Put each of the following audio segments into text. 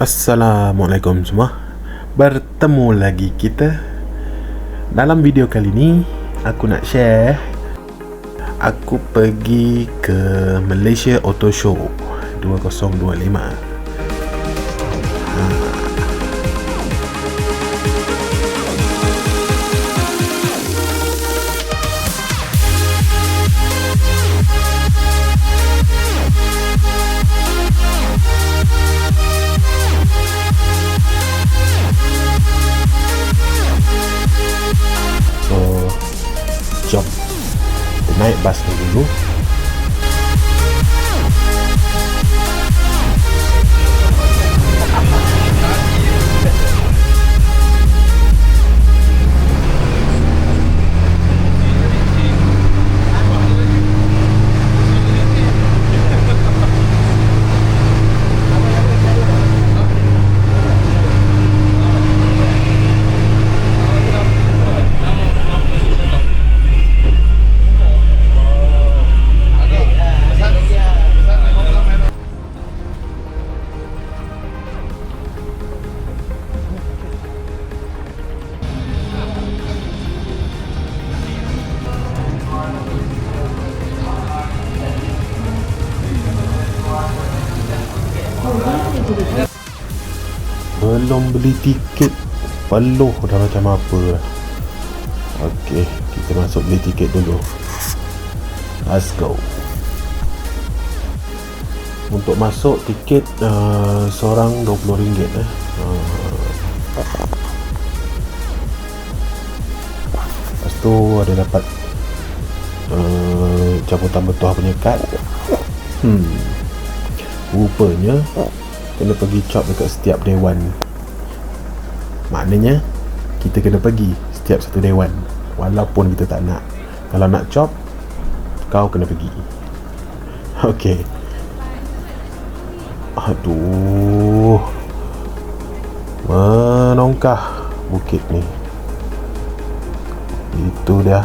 Assalamualaikum semua. Bertemu lagi kita. Dalam video kali ni Aku nak share Aku pergi ke Malaysia Auto Show 2025 naik bas dulu Belum beli tiket. Peluh dah macam apa lah Ok Kita masuk beli tiket dulu. Let's go. Untuk masuk tiket uh, Seorang RM20 eh. Uh, Lepas tu ada dapat uh, Cabutan betul punya kad. Hmm. Rupanya kena pergi chop dekat setiap dewan maknanya kita kena pergi setiap satu dewan. Walaupun kita tak nak. Kalau nak chop kau kena pergi. Ok aduh. Menongkah bukit ni? Itu dia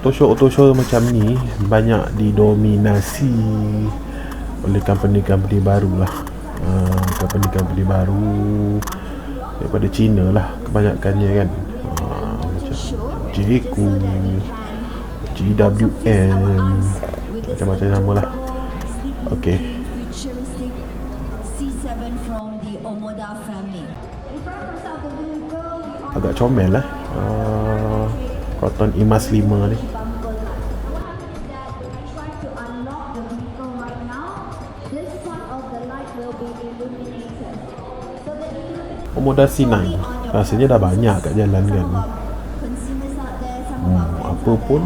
Auto show macam ni banyak didominasi oleh company-company baru lah. Uh, company-company baru daripada China lah kebanyakannya kan. Uh, macam Jiku GWM macam-macam nama lah. Ok futuristic C7 from the Omoda family. In front of the vehicle, we are agak comel lah. Uh, Proton Imas 5 ni bumper. What happens that when I try to unlock the vehicle right now, this part of the light will be illuminated. So that you Omoda C9 rasanya dah banyak kat jalan kan hmm, apa pun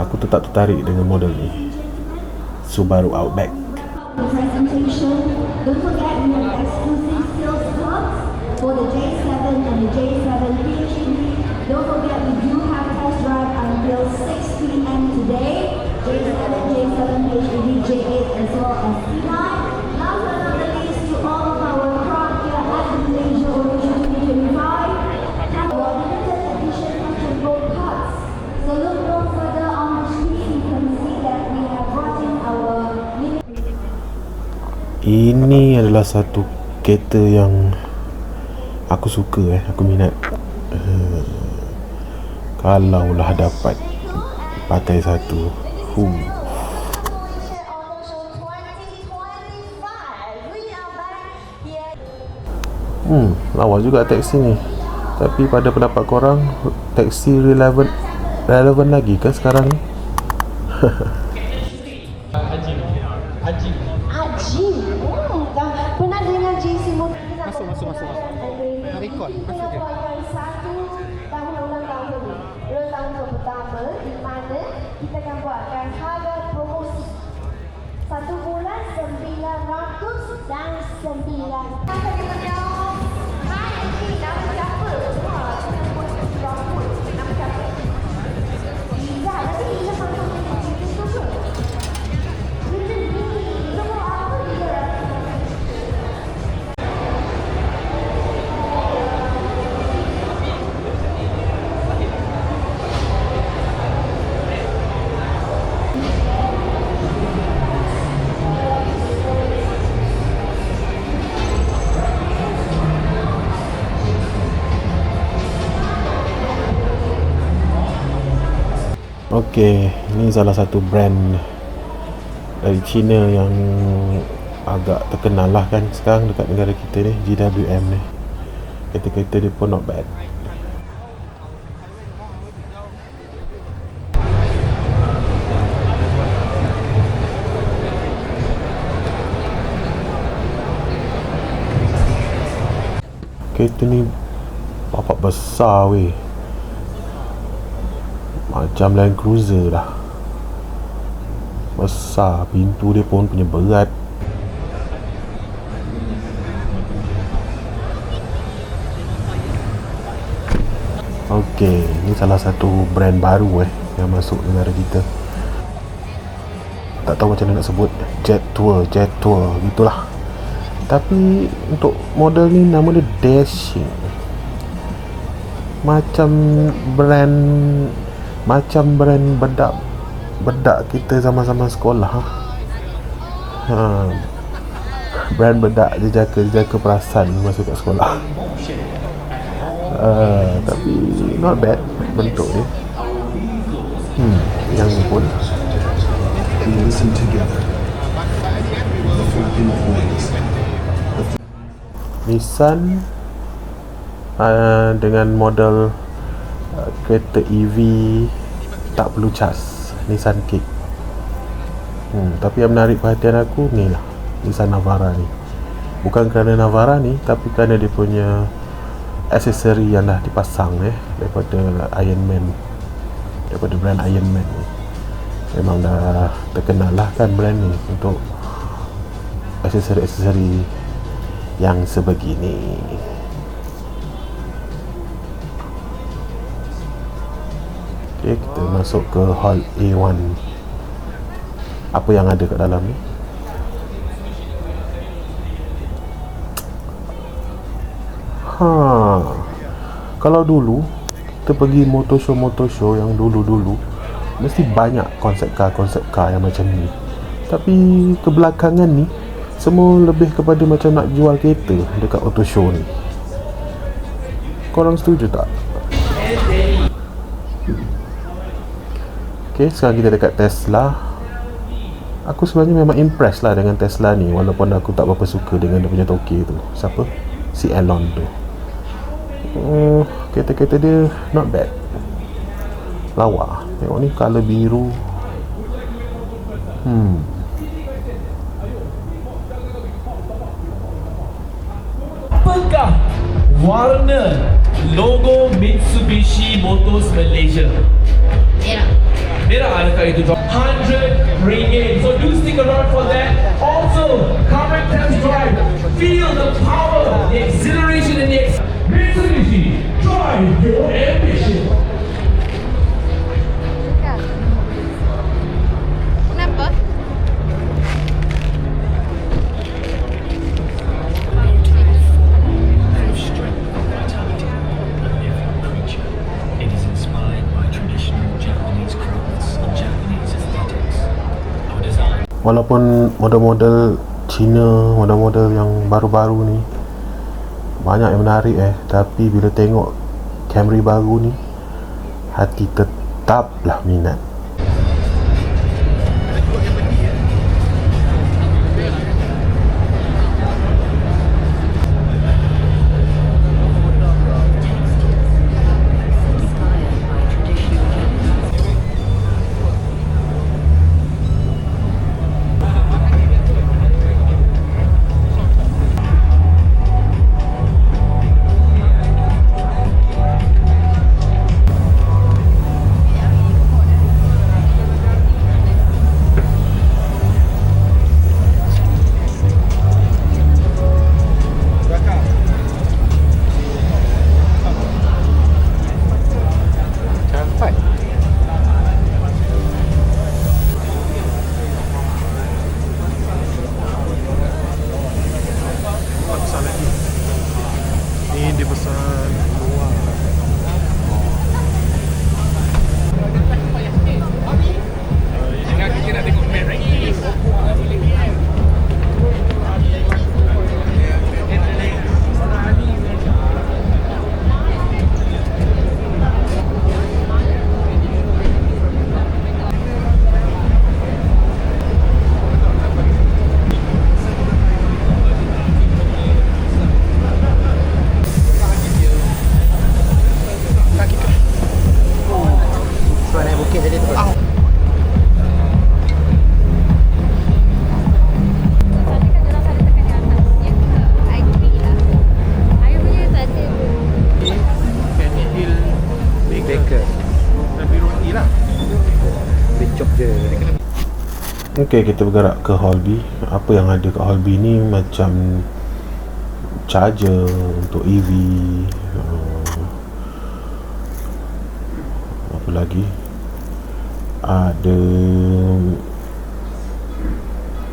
aku tetap tertarik dengan model ni Subaru Outback. Don't forget have exclusive sales slots for the J7 and the J7 PHEV don't forget we do have test drive until 6 p.m. today. J7, J7, HD, J8, as well as C9. Last but not the least, to all of our crowd here at the Malaysia Origin 2025, have our limited edition of gold cards. So look no further on the screen, you can see that we have brought in our Ini adalah satu kereta yang aku suka eh, aku minat. Kalaulah dapat pakai satu. Huh. Auto Show 2025. We are back here. Hmm, lawa juga taksi ni. Tapi pada pendapat korang, taksi relevan relevan lagi ke sekarang ni? Hmm, dah pernah dengar JC Motor? Masuk, masuk, masuk. Record. Satu Ulang tahun yang pertama di mana kita akan buatkan harga promosi. Satu bulan sembilan ratus dan sembilan. Kita kita jawab. Hai. Nama siapa? Wah, kita buat berapa? Nama siapa? Izzah. Tapi Okey, ini salah satu brand dari China yang agak terkenal lah kan sekarang dekat negara kita ni GWM ni. Kereta-kereta dia pun not bad. Kereta ni bapak besar weh. Macam Land Cruiser dah Besar Pintu dia pun punya berat Okey, ni salah satu brand baru eh yang masuk negara kita. Tak tahu macam mana nak sebut Jet Tour, Jet Tour gitulah. Tapi untuk model ni nama dia Dashing. Macam brand macam brand bedak bedak kita zaman-zaman sekolah ha. ha. brand bedak dia jaga perasan masa kat sekolah uh, tapi not bad bentuk dia hmm yang ni pun. Nissan uh, dengan model kereta EV tak perlu cas Nissan Kick. Hmm, tapi yang menarik perhatian aku ni lah Nissan Navara ni. Bukan kerana Navara ni tapi kerana dia punya aksesori yang dah dipasang eh daripada Iron Man. Daripada brand Iron Man ni. Memang dah terkenal lah kan brand ni untuk aksesori-aksesori yang sebegini ok kita masuk ke hall A1 apa yang ada kat dalam ni? Ha. Kalau dulu kita pergi motor show motor show yang dulu-dulu mesti banyak konsep car konsep car yang macam ni. Tapi kebelakangan ni semua lebih kepada macam nak jual kereta dekat auto show ni. Korang setuju tak? Ok sekarang kita dekat Tesla. Aku sebenarnya memang impress lah dengan Tesla ni walaupun aku tak berapa suka dengan dia punya toke tu. Siapa? si Elon tu. Uh, kereta-kereta dia not bad. Lawa. Tengok ni colour biru. Hmm. Apakah warna logo Mitsubishi Motors Malaysia? Merah. Merah adakah itu? 100 ringgit. So do stick around for that. Also, come and test drive. Feel the power, the exhilaration and the Mitsubishi, drive your ambition. Model-model Cina model-model yang baru-baru ni banyak yang menarik eh. Tapi bila tengok Camry baru ni hati tetaplah minat Okay, kita bergerak ke Hall B. Apa yang ada kat Hall B ni macam Charger untuk EV uh, Apa lagi? Ada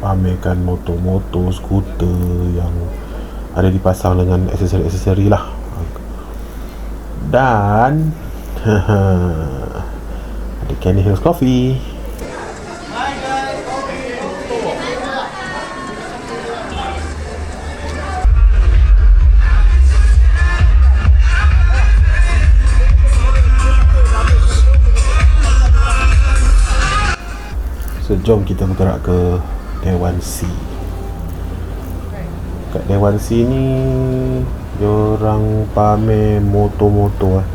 Pamerkan motor-motor, skuter yang Ada dipasang dengan aksesori-aksesori lah. Dan Ada Kenny Hills Coffee So jom kita bergerak ke Dewan C Kat Dewan C ni Diorang pamer motor-motor eh.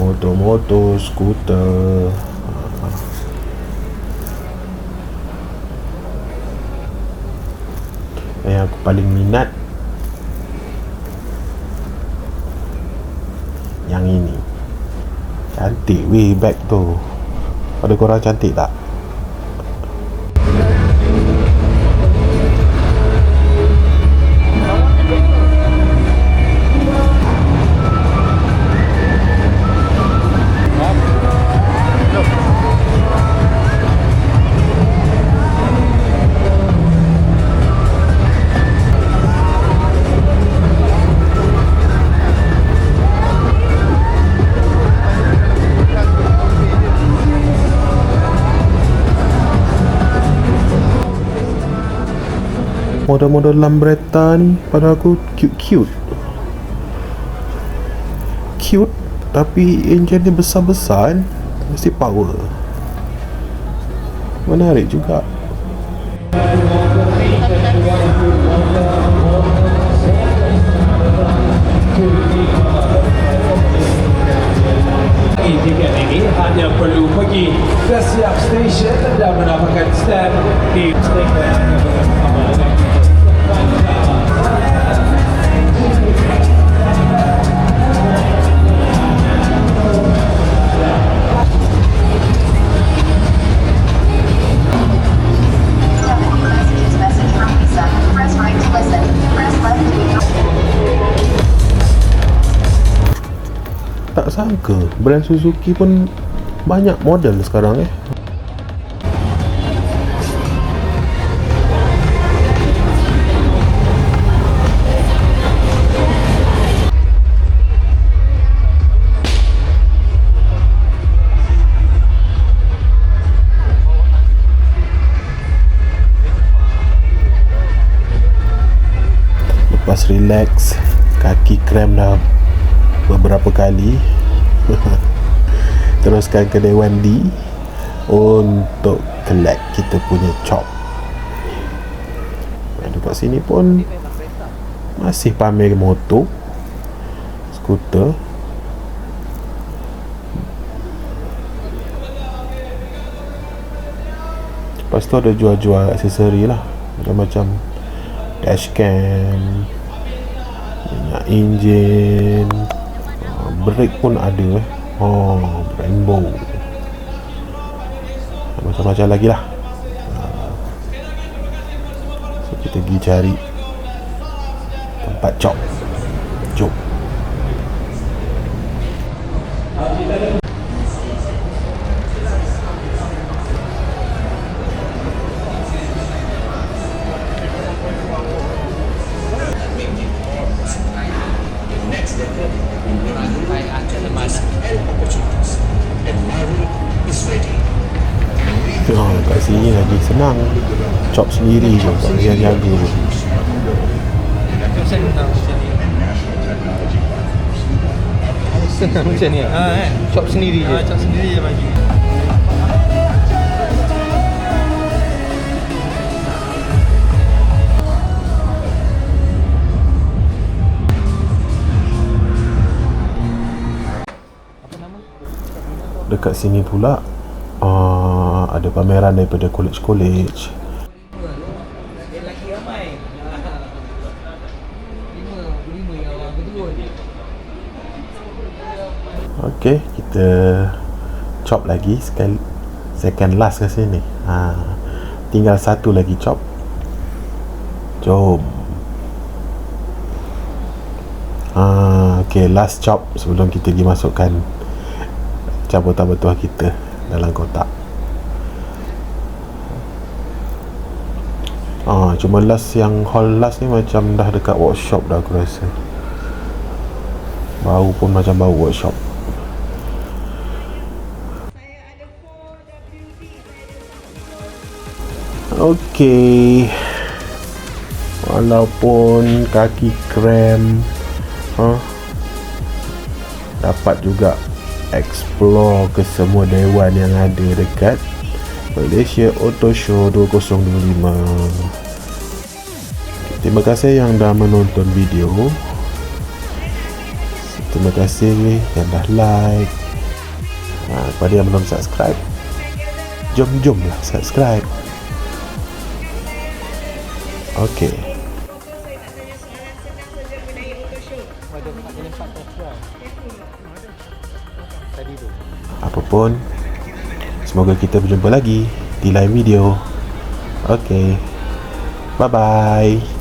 Motor-motor, skuter Ah. Yang aku paling minat Yang ini Cantik weh bag tu Pada korang cantik tak? Model-model Lambretta ni pada aku cute-cute Cute. Tapi engine dia besar-besar kan Mesti power. Menarik juga. Hanya perlu pergi ke siap stesen dan mendapatkan stand di sangka Brand Suzuki pun Banyak model sekarang eh. Just relax kaki krem dah beberapa kali teruskan ke Dewan D untuk collect kita punya chop. Dekat sini pun masih pamer motor skuter. Lepas tu ada jual-jual aksesori lah. Macam-macam dashcam minyak enjin brake pun ada. Oh rainbow. Macam-macam lagi lah. Uh, so kita pergi cari tempat chop. Jom senang. Chop sendiri je Tak payah jaga Senang macam ni ha, kan? Chop sendiri je. Chop sendiri je bagi Dekat sini pula uh, Ada pameran daripada college-college Okay, kita chop lagi sekali second last ke sini. Ha, tinggal satu lagi chop. Jom. Ha, okay, last chop sebelum kita pergi masukkan cabutan bertuah kita dalam kotak. Ah, cuma last yang hall last ni macam dah dekat workshop dah aku rasa. Bau pun macam bau workshop. Okey. Walaupun kaki krem ha, dapat juga explore ke semua dewan yang ada dekat Malaysia Auto Show 2025. Terima kasih yang dah menonton video. Terima kasih yang dah like. Ha, kepada yang belum subscribe, jom-jomlah subscribe. Okey. Apapun Semoga kita berjumpa lagi Di lain video. Okay Bye bye